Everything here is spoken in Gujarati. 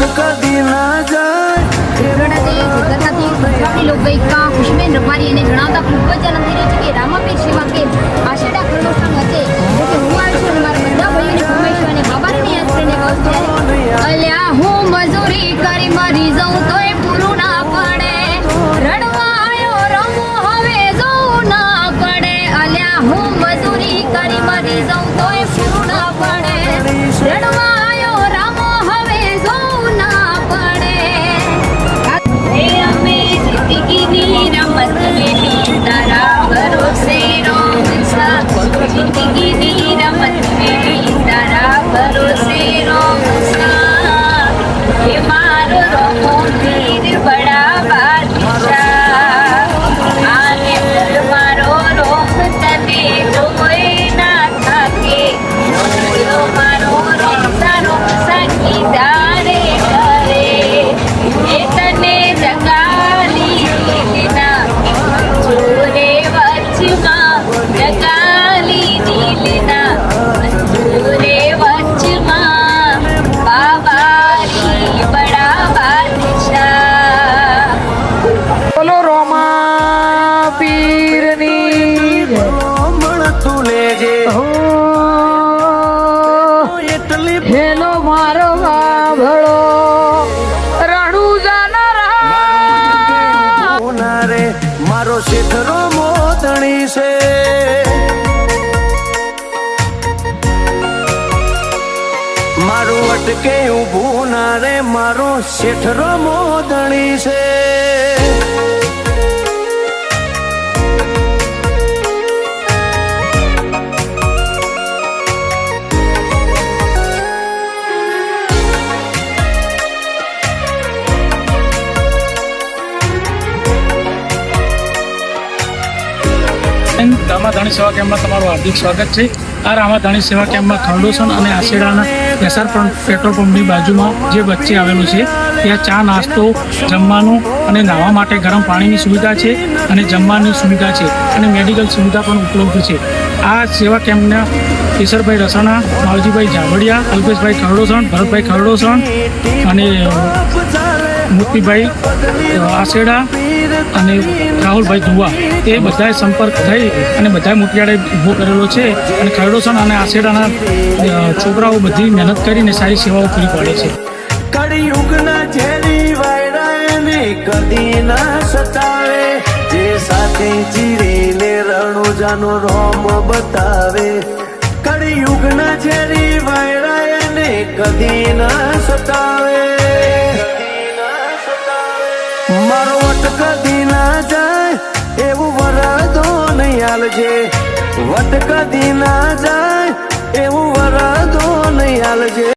કદી ના જાય. પ્રેરણાથી ગુજરાતમાંથી ગુજરાતી એને જણાવતા ખૂબ જ આનંદ રહ્યો છે કે રામાપીર સેવા કે આશેડા ખરડોસ્તા વચ્ચે એ મળતું લેજે હો, એટલી હેલો મારો વાભળો રણુજાના જાનારા. રે મારો શેઠરો મોતણી છે. મારું અટકે ઊભું ના રે મારો શેઠરો મોદણી છે. રામાધાણી સેવા કેમ્પમાં તમારું હાર્દિક સ્વાગત છે. આ રામાધાણી સેવા કેમ્પમાં ખરડોસણ અને આશેડાના એસઆર પેટ્રોલ પંપની બાજુમાં જે વચ્ચે આવેલું છે. ત્યાં ચા નાસ્તો, જમવાનું અને નાહવા માટે ગરમ પાણીની સુવિધા છે અને જમવાની સુવિધા છે અને મેડિકલ સુવિધા પણ ઉપલબ્ધ છે. આ સેવા કેમ્પના કેશરભાઈ રસાણા, માવજીભાઈ ઝાવડિયા અલ્પેશભાઈ ખરડોસણ ભરતભાઈ ખરડોસણ અને મુક્તિભાઈ આશેડા અને રાહુલભાઈ ધુવા, એ બધાએ સંપર્ક થઈ અને બધાએ મોટિયાળે ઊભો કરેલો છે અને ખરડોસણ અને આસેડાના છોકરાઓ બધી મહેનત કરીને સારી સેવાઓ પૂરી પાડે છે. કદી ના જે સાથે ચીરીને રણુજાનો બતાવે. કળિયુગના ઝેરી કદી ના સતાવે. મારો વટ કદી ના જાય, એવું વરદો નહીં આલજે વટ કદી ના જાય, એવું વરદો નહીં આલજે